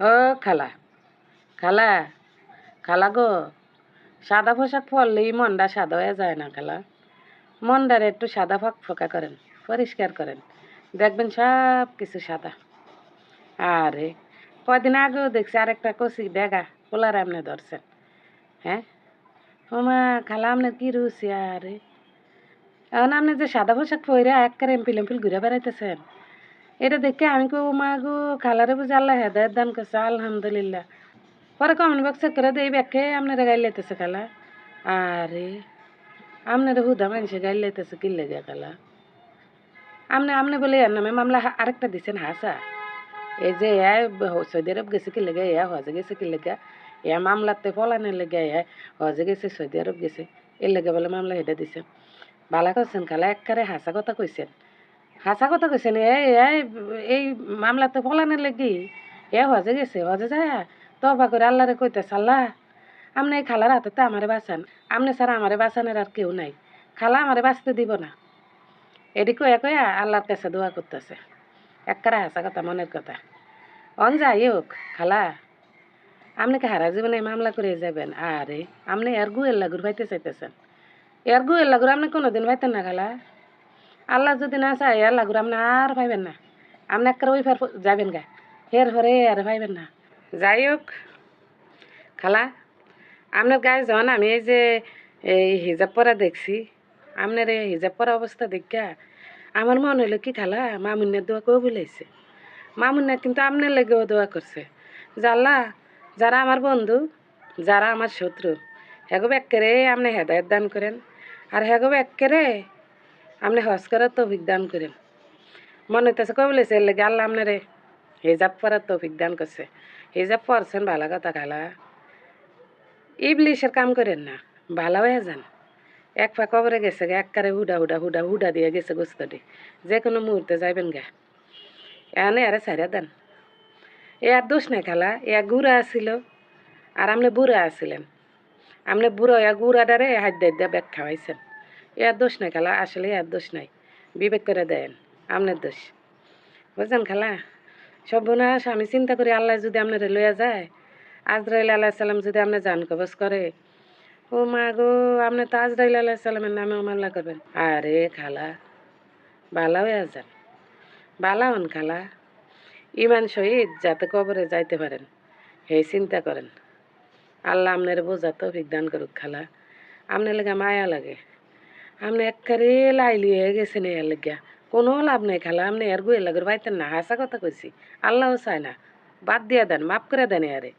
ও খালা। খালা খালা গো, সাদা পোশাক পরলেই মনটা সাদা হয়ে যায় না খালা? মনটারে একটু সাদা ফক ফোকা করেন, পরিষ্কার করেন। দেখবেন সব কিছু সাদা। আরে কদিন আগেও দেখছি আরেকটা কষি ডেগা পোলার আপনি ধরছেন হ্যাঁ? ওমা, খালা আপনার কি রুচি, আরে। এখন আপনি যে সাদা পোশাক পরে একবারে এমপিল এমপিল ঘুরে বেড়াইতেছেন। এটা দেখে আমি কো মা গো খালারে বুঝে আল্লাহ হেদায়ত দান করছে, আলহামদুলিল্লাহ। পরে কমেন্ট বক্সে করে দেই, ব্যাখ্যে আপনারা গাইল লাইতেছে খালা আরে, আপনারা হুদা মানুষে গাইল লাইতেছে, কি লেগে খালা আপনি আপনি বলে এর নামে মামলা আরেকটা দিচ্ছেন হাসা। এই যে এ সৌদি আরব গেছে কি লেগে, এ হজে গেছে কি লেগে? এ মামলাতে ফলানের লেগে, এ হজে গেছে, সৌদি আরব গেছে। এর লেগে বলে মামলা হেঁটে দিছে বালা করছেন খালা একবারে হাসা কথা কইছেন। হাসা কথা এ এই মামলাতে ফলানের লেগে। এ হজে গেছে, হজে যায়। তবা করে আল্লাহরে কইতেছে, আল্লাহ আপনি এই খালার হাতে তো আমারে বাঁচান। আপনি ছাড়া আমারে বাঁচানোর আর কেউ নাই। খালা আমারে বাঁচতে দিব না। এটি কয়া কয়া আল্লাহর কাছে দোয়া করতেছে। একবারে হাসা কথা, মনের কথা। অন যাই হোক, খালা আপনি কি হারা জীবনে মামলা করে যাবেন? আরে আপনি এর গুয়ের লাগুর ভাইতে চাইতেছেন। এর গুয়ের লাগুর আপনি কোনোদিন ভাইতেন না, খালা। আল্লাহ যদি না চায়, আল্লাহ লাগুর আপনি আর ভাইবেন না। আপনি একটা ওই ফের যাবেন গা। হের হরে আর ভাইবেন না। যাই হোক, খালা, আপনার গায়ে যখন আমি এই যে, এই হিজাব পরা দেখছি, আপনার এই হিজাব পরা অবস্থা দেখা আমার মনে হলো কি খালা মামুন্যার দোয়া কেউ বলেছে মামুন্যা কিন্তু আপনার লেগেও দোয়া করছে। জাল্লা যারা আমার বন্ধু, যারা আমার শত্রু, হেগো একেরে আপনি হেদায়ত দান করেন। আর হেগো একেরে আপনি হজ করার দান করেন। মনে হইতেছে কবে বলেছে, এর লেগে আল্লাহ আপনারে হিজাব পরার তৌফিক দান করছে। হিজাব পরছেন, ভালো কথা খালা। ইবলিশের কাম করেন না, ভালো হয়ে যান। এক পা কবরে গেছে গে, এককারে হুডা হুডা হুডা হুডা দিয়ে গেছে গোস্তটি। যে কোনো মুহূর্তে যাইবেন গা। এনে আরে সারিয়া দেন। এ আর দোষ নাই খালা, এ গুড়া আসিল আর আপনি বুড়া আসিলেন আপনি বুড়ো এ গুড়াটারে হাত দিয়ে দিয়ে ব্যাগ খাওয়াইছেন। এ আর দোষ নাই খালা, আসলে এ আর দোষ নাই। বিবেক করে দেন আপনার দোষ। বুঝছেন খালা? সব বোনাস আমি চিন্তা করি আল্লাহ যদি আপনার লইয়া যায়, আজরাইল আল্লাহ সাল্লাম যদি আপনি জান কবচ করে। ও মা গো, আপনি তো আজরাইল আল্লাহ সাল্লামের নামে মামলা করবেন। আরে খালা, বালা হয়ে যান। বালা হন খালা। ইমান শহীদ, যাতে কবরে যাইতে পারেন। হে চিন্তা করেন। আল্লাহ আপনার বোঝা তো বিজ্ঞান করুক খালা। আপনার লেগে মায়া লাগে। আপনি একবারে লাইলি হয়ে গেছেন এর লেগিয়া। কোনো লাভ নেই খালা আপনি এর গুয়ে লাগের বাইতেন না হাসা কথা কইছি। আল্লাহও চায় না। বাদ দিয়ে দেন, মাফ করে দেন আরে